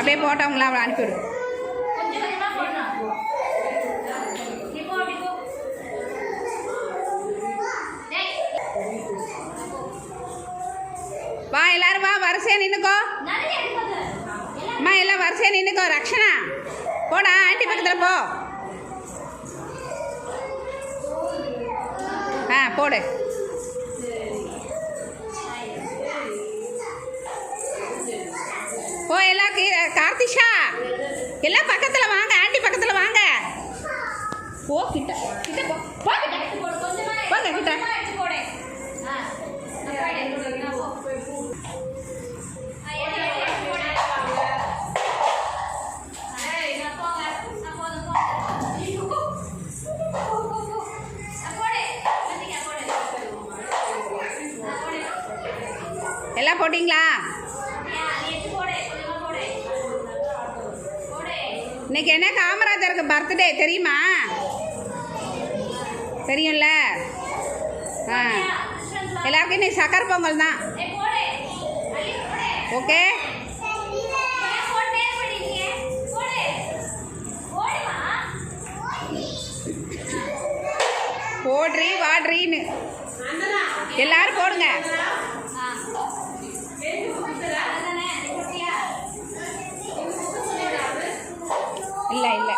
அப்படியே போட்டவங்களா அவளை அனுப்பிவிடு. வா எல்லாரும் வா வரிசையா நின்னுக்கோ. அம்மா எல்லாம் வரிசையா நின்னுக்கோ ரக்ஷனா. போடா ஆண்டி பக்கத்தில் போ. ஆ போடு. ஓ எல்லாம் கீ- கார்த்திஷா? எல்லாம் பக்கத்தில் வாங்க ஆண்டி பக்கத்தில் வாங்க. போ கிட்ட கிட்ட போ. போ கிட்ட. போங்க, கிட்ட. எல்லாம் போட்டிங்களா போடு ஆ அப்பா எடுத்து போடு போ ஆ எடுத்து எடுத்து போடு ஏய் நான் போங்க நான் போதும் போ போ, போ, போ. ஆ, போடு வந்துங்க போடு ஆ, போடு எல்லாம் போட்டிங்களா ஏன், நீ எடுத்து போடு கொஞ்சமா போடு போடு இன்னைக்கு என்ன காமராஜருக்கு பர்த்டே தெரியுமா? தெரியும்ல? ஆ. எல்லாருக்கும் இன்னைக்கு சக்கரை பொங்கல் தான். ஓகே? ஏன் போட்டே வாட்ரின்னு எல்லாரும் போடுங்க. ഇല്ല ഇല്ല.